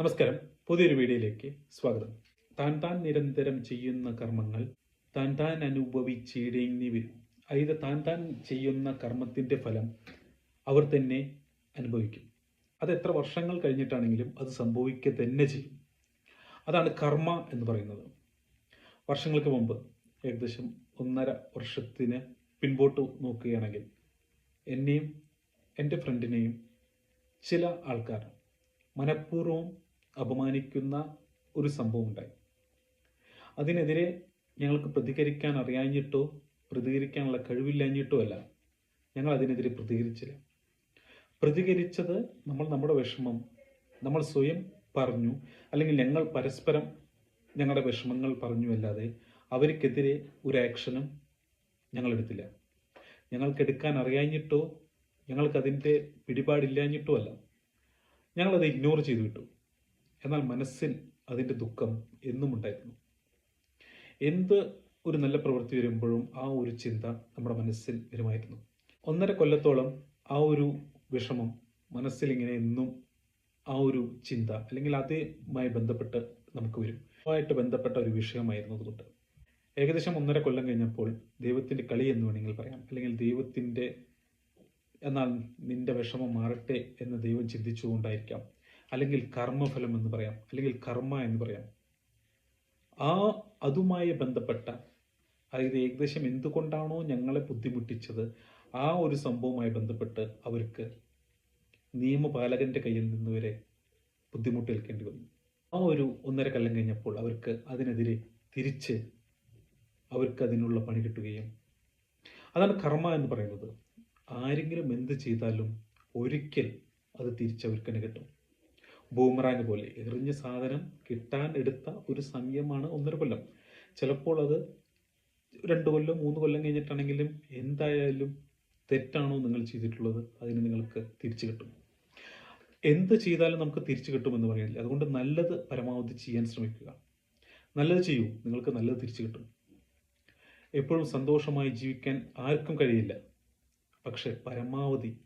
നമസ്കാരം. പുതിയൊരു വീഡിയോയിലേക്ക് സ്വാഗതം. താൻ താൻ നിരന്തരം ചെയ്യുന്ന കർമ്മങ്ങൾ താൻ താൻ അനുഭവിച്ചിടങ്ങി വരും. അതായത് താൻ താൻ ചെയ്യുന്ന കർമ്മത്തിന്റെ ഫലം അവർ തന്നെ അനുഭവിക്കും. അത് എത്ര വർഷങ്ങൾ കഴിഞ്ഞിട്ടാണെങ്കിലും അത് സംഭവിക്കുക തന്നെ ചെയ്യും. അതാണ് കർമ്മ എന്ന് പറയുന്നത്. വർഷങ്ങൾക്ക് മുമ്പ് ഏകദേശം ഒന്നര വർഷത്തിന് പിൻപോട്ട് നോക്കുകയാണെങ്കിൽ എന്നെയും എന്റെ ഫ്രണ്ടിനെയും ചില ആൾക്കാർ മനഃപൂർവം അപമാനിക്കുന്ന ഒരു സംഭവം ഉണ്ടായി. അതിനെതിരെ ഞങ്ങൾക്ക് പ്രതികരിക്കാൻ അറിയാഞ്ഞിട്ടോ പ്രതികരിക്കാനുള്ള കഴിവില്ലാഞ്ഞിട്ടോ അല്ല ഞങ്ങൾ അതിനെതിരെ പ്രതികരിച്ചില്ല. പ്രതികരിച്ചത് നമ്മൾ നമ്മുടെ വിഷമം നമ്മൾ സ്വയം പറഞ്ഞു അല്ലെങ്കിൽ ഞങ്ങൾ പരസ്പരം ഞങ്ങളുടെ വിഷമങ്ങൾ പറഞ്ഞു അല്ലാതെ അവർക്കെതിരെ ഒരു ആക്ഷനും ഞങ്ങൾ എടുത്തില്ല. ഞങ്ങൾക്ക് എടുക്കാൻ അറിയാഞ്ഞിട്ടോ ഞങ്ങൾക്കതിന്റെ പിടിപാടില്ലാഞ്ഞിട്ടോ അല്ല ഞങ്ങളത് ഇഗ്നോർ ചെയ്തു വിട്ടു. എന്നാൽ മനസ്സിൽ അതിന്റെ ദുഃഖം എന്നും ഉണ്ടായിരുന്നു. എന്ത് ഒരു നല്ല പ്രവൃത്തി വരുമ്പോഴും ആ ഒരു ചിന്ത നമ്മുടെ മനസ്സിൽ വരുമായിരുന്നു. ഒന്നര കൊല്ലത്തോളം ആ ഒരു വിഷമം മനസ്സിൽ ഇങ്ങനെ എന്നും ആ ഒരു ചിന്ത അല്ലെങ്കിൽ അതേമായി ബന്ധപ്പെട്ട് നമുക്ക് വരും. ആയിട്ട് ബന്ധപ്പെട്ട ഒരു വിഷയമായിരുന്നു അതുകൊണ്ട്. ഏകദേശം ഒന്നര കൊല്ലം കഴിഞ്ഞപ്പോൾ ദൈവത്തിന്റെ കളി എന്ന് വേണമെങ്കിൽ പറയാം. അല്ലെങ്കിൽ ദൈവത്തിന്റെ എന്നാൽ നിന്റെ വിഷമം മാറട്ടെ എന്ന് ദൈവം ചിന്തിച്ചുകൊണ്ടായിരിക്കാം അല്ലെങ്കിൽ കർമ്മഫലം എന്ന് പറയാം അല്ലെങ്കിൽ കർമ്മ എന്ന് പറയാം. ആ അതുമായി ബന്ധപ്പെട്ട അതായത് ഏകദേശം എന്തുകൊണ്ടാണോ ഞങ്ങളെ ബുദ്ധിമുട്ടിച്ചത് ആ ഒരു സംഭവവുമായി ബന്ധപ്പെട്ട് അവർക്ക് നിയമപാലകന്റെ കയ്യിൽ നിന്ന് വരെ ബുദ്ധിമുട്ടേൽക്കേണ്ടി വന്നു. ആ ഒരു ഒന്നര കൊല്ലം കഴിഞ്ഞപ്പോൾ അവർക്ക് അതിനെതിരെ തിരിച്ച് അവർക്ക് അതിനുള്ള പണി കിട്ടുകയും അതാണ് കർമ്മ എന്ന് പറയുന്നത്. ആരെങ്കിലും എന്ത് ചെയ്താലും ഒരിക്കൽ അത് തിരിച്ചവർക്ക് തന്നെ കിട്ടും ബൂമറാങ് പോലെ. എറിഞ്ഞ സാധനം കിട്ടാൻ എടുത്ത ഒരു സമയമാണ് ഒന്നര കൊല്ലം. ചിലപ്പോൾ അത് രണ്ട് കൊല്ലം മൂന്ന് കൊല്ലം കഴിഞ്ഞിട്ടാണെങ്കിലും എന്തായാലും തെറ്റാണോ നിങ്ങൾ ചെയ്തിട്ടുള്ളത്? അതിന് നിങ്ങൾക്ക് തിരിച്ചു കിട്ടും. എന്ത് ചെയ്താലും നമുക്ക് തിരിച്ചു കിട്ടുമെന്ന് പറയുന്നില്ല. അതുകൊണ്ട് നല്ലത് പരമാവധി ചെയ്യാൻ ശ്രമിക്കുക. നല്ലത് ചെയ്യൂ. നിങ്ങൾക്ക് നല്ലത് തിരിച്ചു കിട്ടും. എപ്പോഴും സന്തോഷമായി ജീവിക്കാൻ ആർക്കും കഴിയില്ല. പക്ഷേ പരമാവധി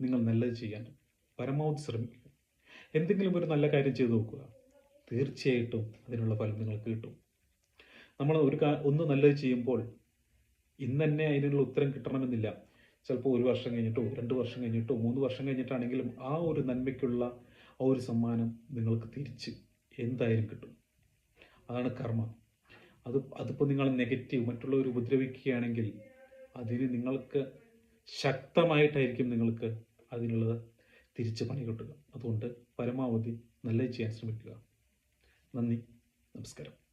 നിങ്ങൾ നല്ലത് ചെയ്യാൻ പരമാവധി ശ്രമിക്കുക. എന്തെങ്കിലും ഒരു നല്ല കാര്യം ചെയ്തു നോക്കുക. തീർച്ചയായിട്ടും അതിനുള്ള ഫലം നിങ്ങൾക്ക് കിട്ടും. നമ്മൾ ഒരു ഒന്ന് നല്ലത് ചെയ്യുമ്പോൾ ഇന്ന് തന്നെ അതിനുള്ള ഉത്തരം കിട്ടണമെന്നില്ല. ചിലപ്പോൾ ഒരു വർഷം കഴിഞ്ഞിട്ടോ രണ്ട് വർഷം കഴിഞ്ഞിട്ടോ മൂന്ന് വർഷം കഴിഞ്ഞിട്ടാണെങ്കിലും ആ ഒരു നന്മയ്ക്കുള്ള ആ ഒരു സമ്മാനം നിങ്ങൾക്ക് തിരിച്ച് എന്തായാലും കിട്ടും. അതാണ് കർമ്മ. അത് അതിപ്പോൾ നിങ്ങൾ നെഗറ്റീവ് മറ്റുള്ളവർ ഉപദ്രവിക്കുകയാണെങ്കിൽ അതിന് നിങ്ങൾക്ക് ശക്തമായിട്ടായിരിക്കും നിങ്ങൾക്ക് അതിനുള്ളത് തിരിച്ച് പണി കിട്ടുക. അതുകൊണ്ട് പരമാവധി നല്ലത് ചെയ്യാൻ ശ്രമിക്കുക. നന്ദി. നമസ്കാരം.